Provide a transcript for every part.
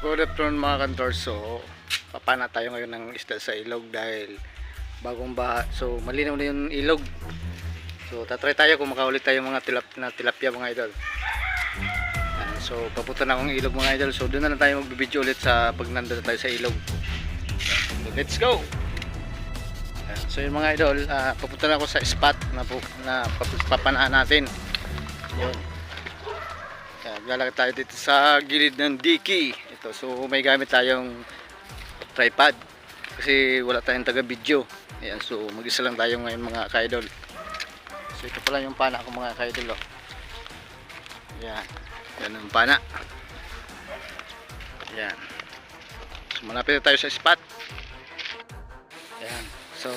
Good afternoon mga kantor. So, papana tayo ngayon ng isda sa ilog dahil bagong baha. So, malinaw na yung ilog. So, tatry tayo kung makaulit tayo mga tilap na tilapia mga idol. So, papunta na akong ilog mga idol. So, doon na lang tayo magbibideo ulit sa pag nandun na tayo sa ilog. So, let's go! So, yung mga idol, ah, papunta na ako sa spot na, na pap- papanaan natin. Yun. Yan, lalakad tayo dito sa gilid ng diki. Ito, so may gamit tayong tripod kasi wala tayong taga video. Ayan, so mag-isa lang tayo ngayon mga kaidol. So ito pala yung pana ko mga kaidol. Oh. Yan. Yan ang pana. Yan. So malapit tayo sa spot. Yan. So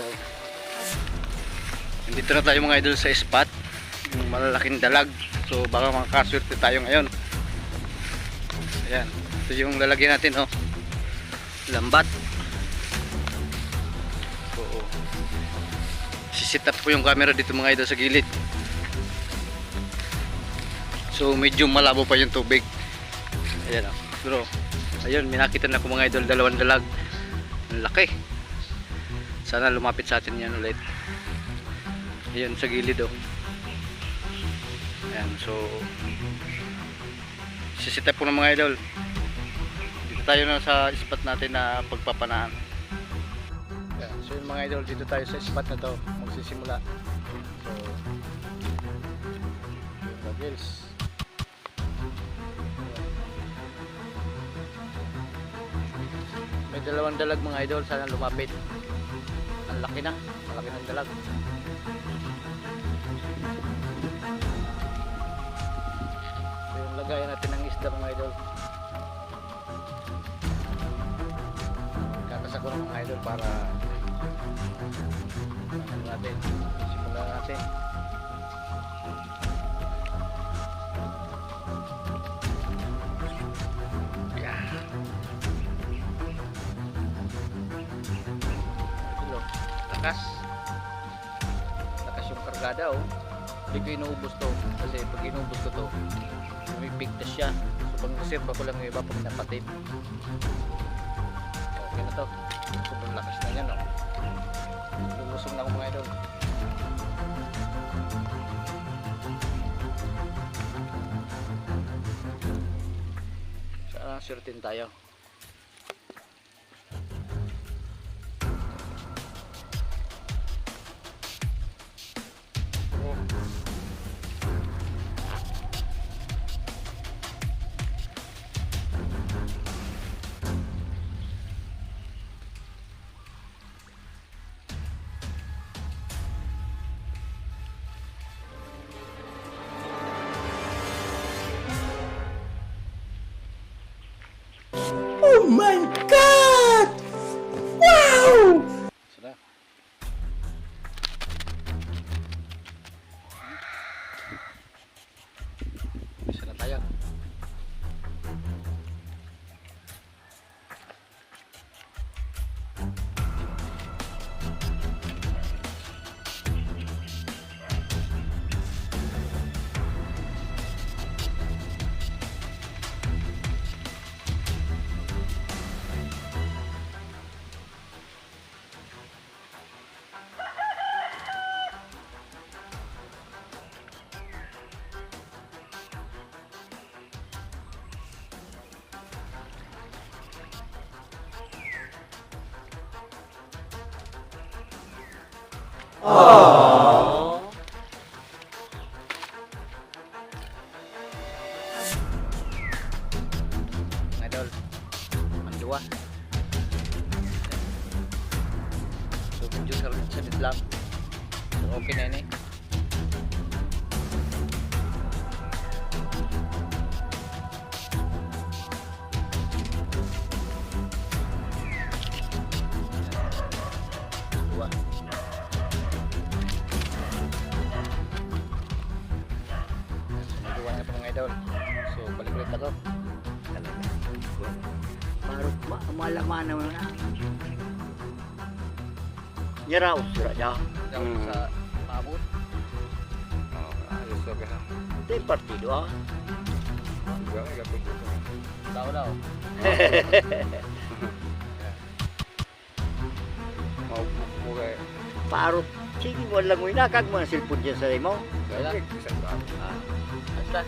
Nandito na tayo mga idol sa spot. Yung malalaking dalag. So baka makakaswerte tayo ngayon. Ayan. Ito yung lalagyan natin oh. Lambat. Oo. Sisit up po yung camera dito mga idol sa gilid. So medyo malabo pa yung tubig. Ayan oh. Pero ayun, minakita na ko mga idol dalawang dalag. Ang laki. Sana lumapit sa atin yan ulit. Ayan sa gilid oh. Ayan, so sisita po ng mga idol. Dito tayo na sa spot natin na pagpapanaan. Ayan, so yung mga idol, dito tayo sa spot na to magsisimula. So goggles. May dalawang dalag mga idol, sana lumapit. Ang laki na, malaki ng dalag. Lagayan natin ng isda mga idol. Kakasak ko ng mga idol para ano natin, simulan natin. Yeah. Ito, lakas. Lakas yung kargada oh. Hindi ko inuubos to kasi pag inuubos ko to lumipigtas siya. So pag reserve ko lang yung iba pag napatid. Okay na to. Sobrang lakas na yan, no? Lulusong na ako mga idol. Saan ang surtin tayo? Oh my god! Wow! Mga idol. Ang dua. So, medyo sa sa lang. So, okay na ini. Idol. So, balik ulit ako. Baru ma- malaman naman na. Nyaraw sira niya. Down Hmm. sa paabot. ayos na ba? Ito yung partido ah. Daw. Kay. Parot. Sige, wala mo inakag mo ang cellphone dyan sa imo. Kaya? Isang ba? Ah, basta.